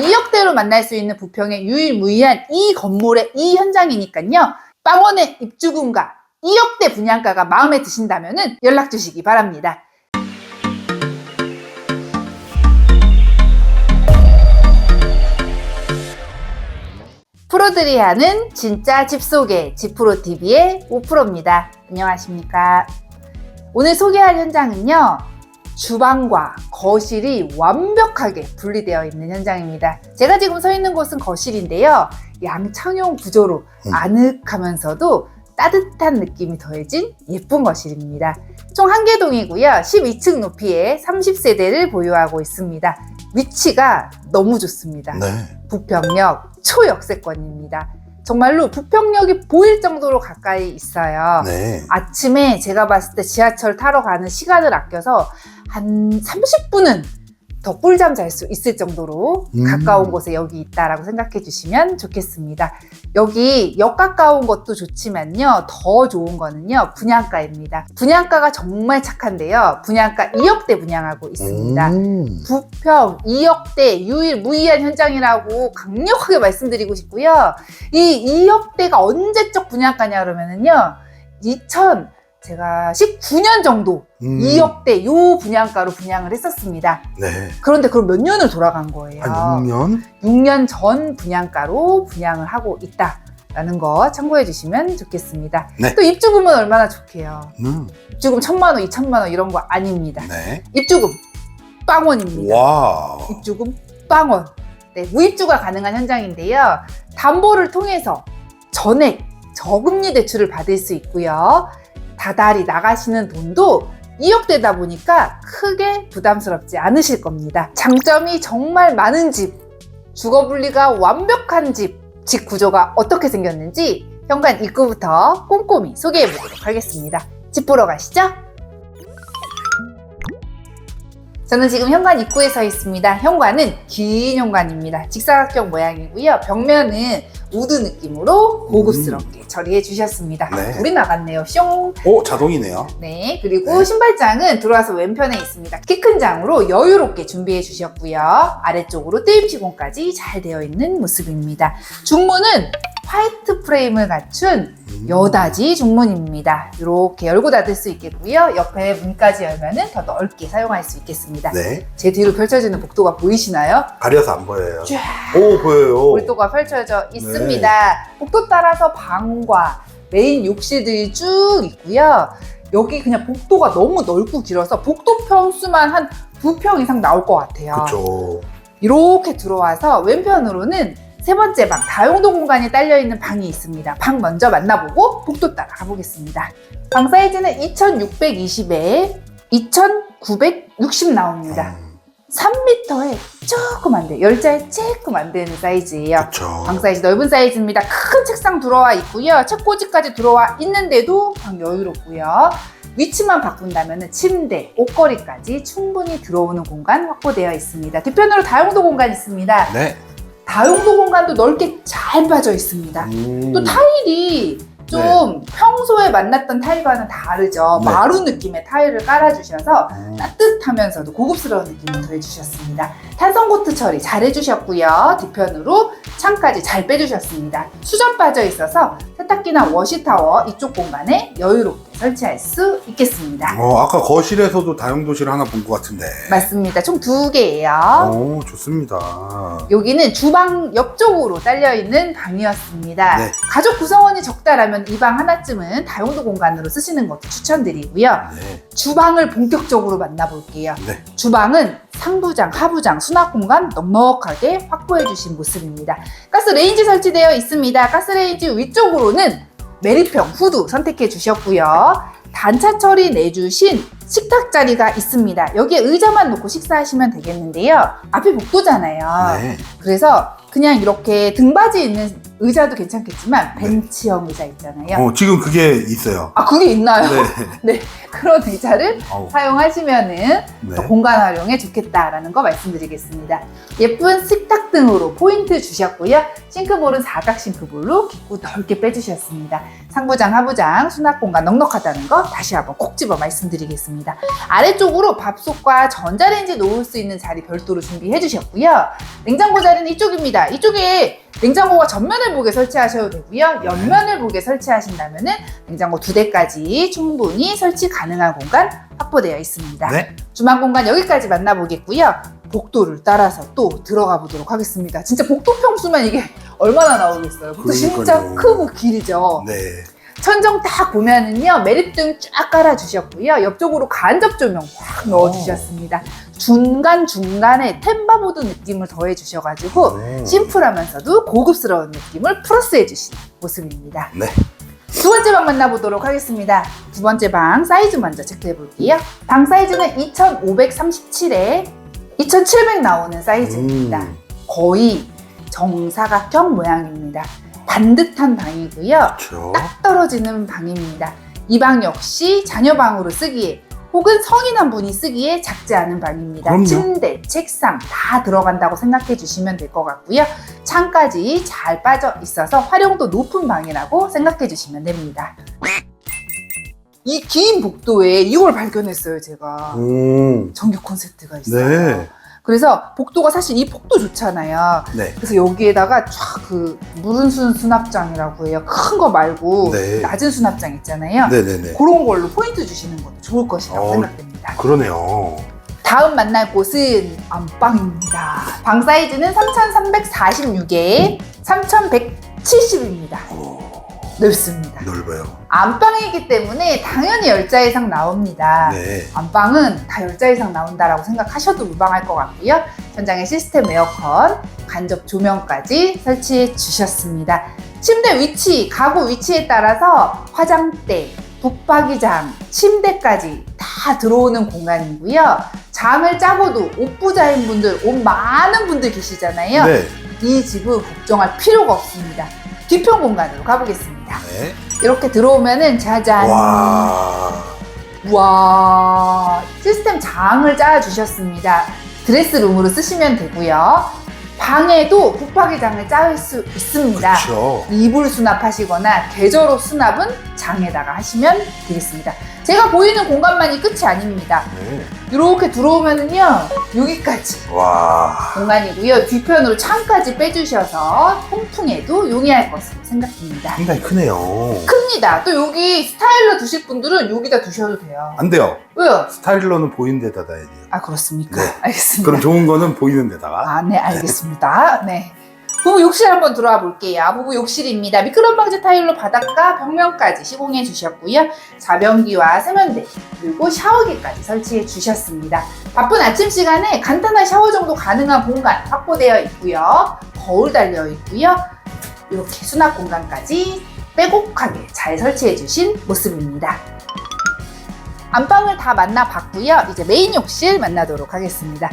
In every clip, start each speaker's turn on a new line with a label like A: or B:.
A: 2억대로 만날 수 있는 부평의 유일무이한 이 건물의 이 현장이니까요. 빵원의 입주금과 2억대 분양가가 마음에 드신다면 연락 주시기 바랍니다. 프로들이 하는 진짜 집 소개 집프로 TV의 오프로입니다. 안녕하십니까? 오늘 소개할 현장은요. 주방과 거실이 완벽하게 분리되어 있는 현장입니다. 제가 지금 서 있는 곳은 거실인데요. 양창용 구조로
B: 음.
A: 아늑하면서도 따뜻한 느낌이 더해진 예쁜 거실입니다. 총 한 개 동이고요. 12층 높이의 30세대를 보유하고 있습니다. 위치가 너무 좋습니다.
B: 네.
A: 부평역 초역세권입니다. 정말로 부평역이 보일 정도로 가까이 있어요.
B: 네.
A: 아침에 제가 봤을 때 지하철 타러 가는 시간을 아껴서 한 30분은 더 꿀잠 잘 수 있을 정도로
B: 음.
A: 가까운 곳에 여기 있다라고 생각해 주시면 좋겠습니다. 여기 역 가까운 것도 좋지만요. 더 좋은 거는요. 분양가입니다. 분양가가 정말 착한데요. 분양가 2억대 분양하고 있습니다.
B: 음.
A: 부평 2억대 유일 무이한 현장이라고 강력하게 말씀드리고 싶고요. 이 2억대가 언제적 분양가냐 그러면은요. 2000 제가 19년 정도
B: 음.
A: 2억대 요 분양가로 분양을 했었습니다.
B: 네.
A: 그런데 그럼 몇 년을 돌아간 거예요?
B: 한 6년?
A: 6년 전 분양가로 분양을 하고 있다 라는 거 참고해 주시면 좋겠습니다.
B: 네.
A: 또 입주금은 얼마나 좋게요.
B: 음.
A: 입주금 천만 원, 이천만 원 이런 거 아닙니다.
B: 네.
A: 입주금 빵원입니다.
B: 와.
A: 입주금 빵원. 네, 무입주가 가능한 현장인데요. 담보를 통해서 전액 저금리 대출을 받을 수 있고요. 다달이 나가시는 돈도 2억대다 보니까 크게 부담스럽지 않으실 겁니다. 장점이 정말 많은 집, 주거 분리가 완벽한 집, 집 구조가 어떻게 생겼는지 현관 입구부터 꼼꼼히 소개해 보도록 하겠습니다. 집 보러 가시죠. 저는 지금 현관 입구에 서 있습니다. 현관은 긴 현관입니다. 직사각형 모양이고요. 벽면은 우드 느낌으로 고급스럽게 처리해 주셨습니다.
B: 네.
A: 불이 나갔네요. 숑.
B: 오, 자동이네요.
A: 네. 그리고
B: 네.
A: 신발장은 들어와서 왼편에 있습니다. 키 큰 장으로 여유롭게 준비해 주셨고요. 아래쪽으로 떼임 시공까지 잘 되어 있는 모습입니다. 중문은 화이트 프레임을 갖춘
B: 음.
A: 여다지 중문입니다. 이렇게 열고 닫을 수 있겠고요. 옆에 문까지 열면은 더 넓게 사용할 수 있겠습니다.
B: 네.
A: 제 뒤로 펼쳐지는 복도가 보이시나요?
B: 가려서 안 보여요.
A: 쫙
B: 오, 보여요.
A: 복도가 펼쳐져 있습니다. 복도 따라서 방과 메인 욕실들이 쭉 있고요. 여기 그냥 복도가 너무 넓고 길어서 복도 평수만 한 두 평 이상 나올 것 같아요.
B: 그쵸.
A: 이렇게 들어와서 왼편으로는 세 번째 방 다용도 공간이 딸려 있는 방이 있습니다. 방 먼저 만나보고 복도 따라 가보겠습니다. 방 사이즈는 2620에 2960 나옵니다.
B: 음,
A: 3m에 조그만데 열자에 조금 안 되는 사이즈예요.
B: 그쵸.
A: 방 사이즈 넓은 사이즈입니다. 큰 책상 들어와 있고요. 책꽂이까지 들어와 있는데도 방 여유롭고요. 위치만 바꾼다면 침대, 옷걸이까지 충분히 들어오는 공간 확보되어 있습니다. 뒤편으로 다용도 공간 있습니다.
B: 네.
A: 다용도 공간도 넓게 잘 빠져 있습니다.
B: 음.
A: 또 타일이 좀 평소에 만났던 타일과는 다르죠.
B: 네.
A: 마루 느낌의 타일을 깔아주셔서
B: 음.
A: 따뜻하면서도 고급스러운 느낌을 더해주셨습니다. 탄성 코트 처리 잘 해주셨고요. 뒤편으로 창까지 잘 빼주셨습니다. 수전 빠져 있어서 세탁기나 워시타워 이쪽 공간에 여유롭게 설치할 수 있겠습니다.
B: 어, 아까 거실에서도 다용도실 하나 본 것 같은데.
A: 맞습니다. 총 두 개예요.
B: 오, 좋습니다.
A: 여기는 주방 옆쪽으로 딸려 있는 방이었습니다.
B: 네.
A: 가족 구성원이 적다라면 이 방 하나쯤은 다용도 공간으로 쓰시는 것도 추천드리고요.
B: 네.
A: 주방을 본격적으로 만나볼게요.
B: 네.
A: 주방은 상부장, 하부장, 수납 공간 넉넉하게 확보해 주신 모습입니다. 가스 레인지 설치되어 있습니다. 가스 레인지 위쪽으로는 메리평 후드 선택해 주셨고요. 단차 처리 내주신 식탁 자리가 있습니다. 여기에 의자만 놓고 식사하시면 되겠는데요. 앞이 복도잖아요.
B: 네.
A: 그래서 그냥 이렇게 등받이 있는 의자도 괜찮겠지만 벤치형 의자 있잖아요.
B: 어, 지금 그게 있어요.
A: 아 그게 있나요?
B: 네.
A: 네, 그런 의자를
B: 어우,
A: 사용하시면 은
B: 네.
A: 더 공간 활용에 좋겠다라는 거 말씀드리겠습니다. 예쁜 식탁 등으로 포인트 주셨고요. 싱크볼은 사각 싱크볼로 깊고 넓게 빼주셨습니다. 상부장, 하부장, 수납 공간 넉넉하다는 거 다시 한번 콕 집어 말씀드리겠습니다. 아래쪽으로 밥솥과 전자레인지 놓을 수 있는 자리 별도로 준비해 주셨고요. 냉장고 자리는 이쪽입니다. 이쪽에 냉장고가 전면을 보게 설치하셔도 되고요. 옆면을 보게 설치하신다면 은 냉장고 두 대까지 충분히 설치 가능 한 공간 확보되어 있습니다.
B: 네.
A: 주방 공간 여기까지 만나보겠고요. 복도를 따라서 또 들어가 보도록 하겠습니다. 진짜 복도 평수만 이게 얼마나 나오겠어요. 복도 진짜
B: 그러니까요.
A: 크고 길이죠.
B: 네.
A: 천정 딱 보면은요 매립등 쫙 깔아주셨고요 옆쪽으로 간접 조명 확 넣어주셨습니다 중간 중간에 템바보드 느낌을 더해주셔가지고
B: 오.
A: 심플하면서도 고급스러운 느낌을 플러스해주신 모습입니다.
B: 네.
A: 두 번째 방 만나보도록 하겠습니다. 두 번째 방 사이즈 먼저 체크해 볼게요. 방 사이즈는 2537에 2700 나오는 사이즈입니다.
B: 음,
A: 거의 정사각형 모양입니다. 반듯한 방이고요.
B: 그렇죠.
A: 딱 떨어지는 방입니다. 이 방 역시 자녀방으로 쓰기에 혹은 성인 한 분이 쓰기에 작지 않은 방입니다.
B: 그럼요.
A: 침대, 책상 다 들어간다고 생각해 주시면 될 것 같고요. 창까지 잘 빠져 있어서 활용도 높은 방이라고 생각해 주시면 됩니다. 이 긴 복도에 이걸 발견했어요, 제가.
B: 음.
A: 정규 콘센트가 있어요.
B: 네.
A: 그래서 복도가 사실 이 폭도 좋잖아요.
B: 네.
A: 그래서 여기에다가 쫙그 무른 순 수납장이라고 해요. 큰 거 말고
B: 네.
A: 낮은 수납장 있잖아요.
B: 네네네.
A: 그런 걸로 포인트 주시는 것도 좋을 것이라고
B: 어.
A: 생각됩니다.
B: 그러네요.
A: 다음 만날 곳은 안방입니다. 방 사이즈는 3346에 3170입니다.
B: 오,
A: 넓습니다.
B: 넓어요.
A: 안방이기 때문에 당연히 10자 이상 나옵니다.
B: 네.
A: 안방은 다 10자 이상 나온다라고 생각하셔도 무방할 것 같고요. 현장에 시스템 에어컨, 간접 조명까지 설치해 주셨습니다. 침대 위치, 가구 위치에 따라서 화장대, 붙박이장, 침대까지 다 들어오는 공간이고요. 잠을 짜고도 옷부자인 분들, 옷 많은 분들 계시잖아요.
B: 네.
A: 이 집은 걱정할 필요가 없습니다. 뒤편 공간으로 가보겠습니다.
B: 네.
A: 이렇게 들어오면은 짜잔.
B: 와.
A: 와 시스템 장을 짜 주셨습니다 드레스룸으로 쓰시면 되고요. 방에도 붙박이장을 짜을 수 있습니다.
B: 그렇죠.
A: 이불 수납하시거나 계절옷 수납은 장에다가 하시면 되겠습니다. 제가 보이는 공간만이 끝이 아닙니다.
B: 네.
A: 이렇게 들어오면은요 여기까지
B: 와.
A: 공간이고요. 뒤편으로 창까지 빼주셔서 통풍에도 용이할 것으로 생각됩니다.
B: 상당히 크네요.
A: 큽니다. 또 여기 스타일러 두실 분들은 여기다 두셔도 돼요.
B: 안 돼요.
A: 왜요?
B: 스타일러는 보이는 데다 놔야 돼요.
A: 아 그렇습니까?
B: 네.
A: 알겠습니다.
B: 그럼 좋은 거는 보이는 데다가.
A: 아, 네, 알겠습니다. 네. 부부 욕실 한번 들어와 볼게요. 부부 욕실입니다. 미끄럼 방지 타일로 바닥과 벽면까지 시공해 주셨고요. 자변기와 세면대 그리고 샤워기까지 설치해 주셨습니다. 바쁜 아침 시간에 간단한 샤워 정도 가능한 공간 확보되어 있고요. 거울 달려 있고요. 이렇게 수납 공간까지 빼곡하게 잘 설치해 주신 모습입니다. 안방을 다 만나봤고요. 이제 메인 욕실 만나도록 하겠습니다.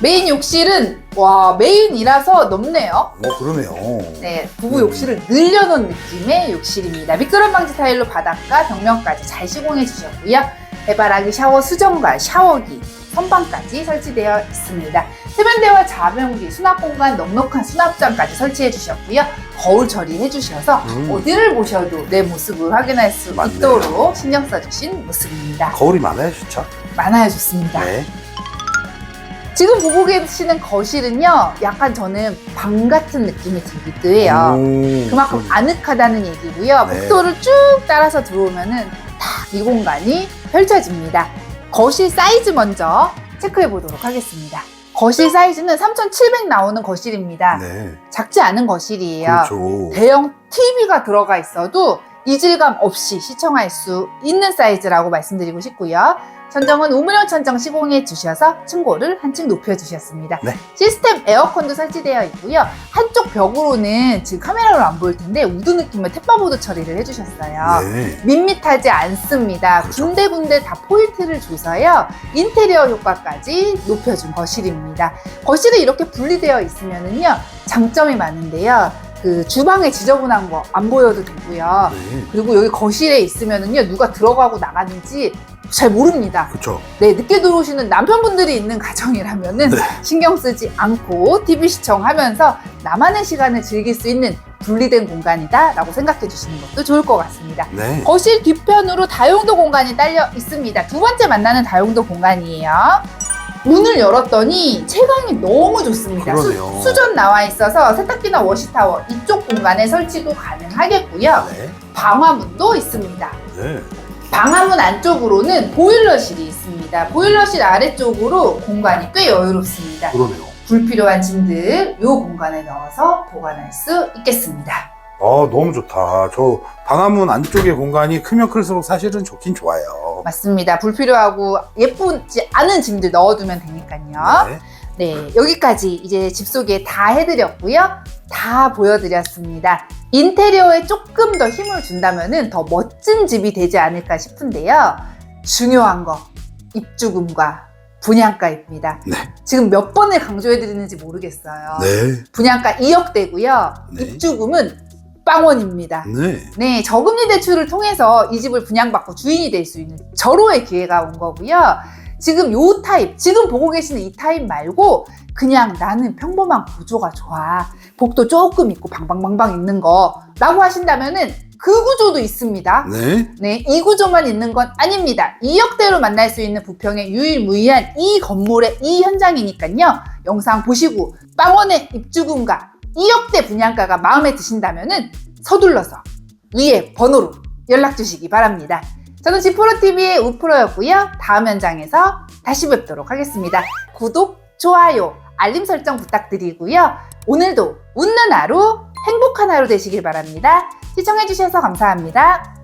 A: 메인 욕실은 와 메인이라서 넓네요.
B: 어, 그러네요.
A: 네, 부부 욕실을 늘려놓은 느낌의 욕실입니다. 미끄럼 방지 타일로 바닥과 벽면까지 잘 시공해 주셨고요. 해바라기 샤워 수정과 샤워기, 선반까지 설치되어 있습니다. 세면대와 자변기, 수납 공간 넉넉한 수납장까지 설치해 주셨고요. 거울 처리해 주셔서
B: 음.
A: 어디를 보셔도 내 모습을 확인할 수
B: 맞네요.
A: 있도록 신경 써주신 모습입니다.
B: 거울이 많아요, 좋죠?
A: 많아요, 좋습니다.
B: 네.
A: 지금 보고 계시는 거실은요, 약간 저는 방 같은 느낌이 들기도 해요.
B: 음,
A: 그만큼
B: 그러네요.
A: 아늑하다는 얘기고요.
B: 네.
A: 복도를 쭉 따라서 들어오면은 딱 이 공간이 펼쳐집니다. 거실 사이즈 먼저 체크해 보도록 하겠습니다. 거실 사이즈는 3,700 나오는 거실입니다.
B: 네.
A: 작지 않은 거실이에요.
B: 그렇죠.
A: 대형 TV가 들어가 있어도 이질감 없이 시청할 수 있는 사이즈라고 말씀드리고 싶고요. 천정은 우물형 천정 시공해 주셔서 층고를 한층 높여 주셨습니다.
B: 네.
A: 시스템 에어컨도 설치되어 있고요. 한쪽 벽으로는 지금 카메라로 안 보일 텐데 우드 느낌의 탭바보드 처리를 해주셨어요.
B: 네.
A: 밋밋하지 않습니다.
B: 그렇죠.
A: 군데군데 다 포인트를 줘서요. 인테리어 효과까지 높여준 거실입니다. 거실이 이렇게 분리되어 있으면은요. 장점이 많은데요. 그 주방에 지저분한 거 안 보여도 되고요.
B: 네.
A: 그리고 여기 거실에 있으면은요 누가 들어가고 나가는지 잘 모릅니다.
B: 그쵸.
A: 네 늦게 들어오시는 남편분들이 있는 가정이라면은
B: 네.
A: 신경 쓰지 않고 TV 시청하면서 나만의 시간을 즐길 수 있는 분리된 공간이다라고 생각해 주시는 것도 좋을 것 같습니다.
B: 네.
A: 거실 뒤편으로 다용도 공간이 딸려 있습니다. 두 번째 만나는 다용도 공간이에요. 문을 열었더니 채광이 너무 좋습니다.
B: 그러네요.
A: 수, 전 나와 있어서 세탁기나 워시타워 이쪽 공간에 설치도 가능하겠고요.
B: 네.
A: 방화문도 있습니다.
B: 네.
A: 방화문 안쪽으로는 보일러실이 있습니다. 보일러실 아래쪽으로 공간이 꽤 여유롭습니다.
B: 그러네요.
A: 불필요한 짐들 이 공간에 넣어서 보관할 수 있겠습니다.
B: 아, 너무 좋다. 저 방화문 안쪽의 공간이 크면 클수록 사실은 좋긴 좋아요.
A: 맞습니다. 불필요하고 예쁘지 않은 짐들 넣어두면 되니까요.
B: 네.
A: 네, 여기까지 이제 집 소개 다 해드렸고요. 다 보여드렸습니다. 인테리어에 조금 더 힘을 준다면 더 멋진 집이 되지 않을까 싶은데요. 중요한 거, 입주금과 분양가입니다.
B: 네.
A: 지금 몇 번을 강조해드리는지 모르겠어요.
B: 네.
A: 분양가 2억대고요.
B: 네.
A: 입주금은 빵원입니다.
B: 네.
A: 네, 저금리 대출을 통해서 이 집을 분양받고 주인이 될 수 있는 절호의 기회가 온 거고요. 지금 요 타입, 지금 보고 계시는 이 타입 말고 그냥 나는 평범한 구조가 좋아. 복도 조금 있고 방방방방 있는 거 라고 하신다면은 그 구조도 있습니다.
B: 네.
A: 네, 이 구조만 있는 건 아닙니다. 2억대로 만날 수 있는 부평의 유일무이한 이 건물의 이 현장이니까요. 영상 보시고 빵원의 입주금과 2억대 분양가가 마음에 드신다면은 서둘러서 위에 번호로 연락 주시기 바랍니다. 저는 지프로TV의 우프로였고요. 다음 현장에서 다시 뵙도록 하겠습니다. 구독, 좋아요, 알림 설정 부탁드리고요. 오늘도 웃는 하루, 행복한 하루 되시길 바랍니다. 시청해주셔서 감사합니다.